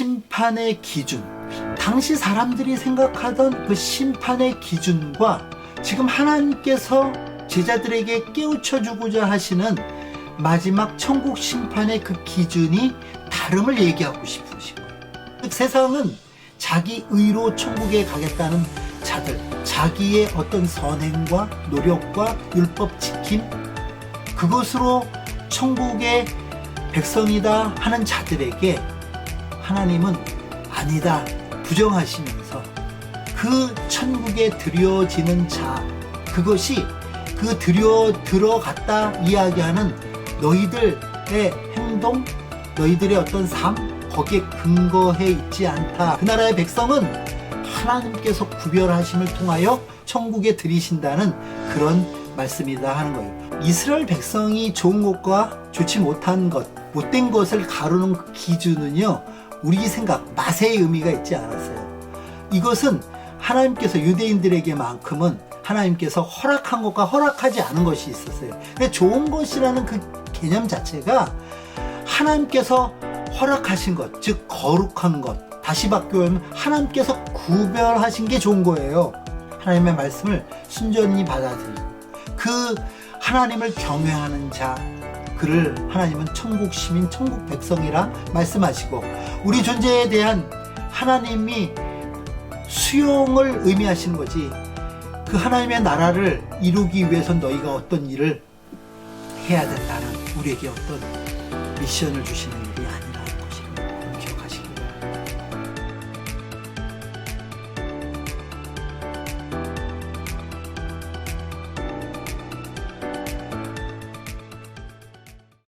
심판의 기준, 당시 사람들이 생각하던 그 심판의 기준과 지금 하나님께서 제자들에게 깨우쳐 주고자 하시는 마지막 천국 심판의 그 기준이 다름을 얘기하고 싶으신 거예요. 세상은 자기 의로 천국에 가겠다는 자들, 자기의 어떤 선행과 노력과 율법 지킴, 그것으로 천국의 백성이다 하는 자들에게 하나님은 아니다 부정하시면서 그 천국에 들여지는 자 그것이 그 들여 들어갔다 이야기하는 너희들의 행동 너희들의 어떤 삶 거기에 근거해 있지 않다 그 나라의 백성은 하나님께서 구별하심을 통하여 천국에 들이신다는 그런 말씀이다 하는 거예요. 이스라엘 백성이 좋은 것과 좋지 못한 것, 못된 것을 가르는 그 기준은요, 우리 생각, 맛의 의미가 있지 않았어요. 이것은 하나님께서 유대인들에게만큼은 하나님께서 허락한 것과 허락하지 않은 것이 있었어요. 근데 좋은 것이라는 그 개념 자체가 하나님께서 허락하신 것, 즉 거룩한 것, 다시 바뀌면 하나님께서 구별하신 게 좋은 거예요. 하나님의 말씀을 순전히 받아들이고 그 하나님을 경외하는 자 그를 하나님은 천국 시민, 천국 백성이라 말씀하시고 우리 존재에 대한 하나님이 수용을 의미하시는 거지. 그 하나님의 나라를 이루기 위해서 너희가 어떤 일을 해야 된다는 우리에게 어떤 미션을 주시는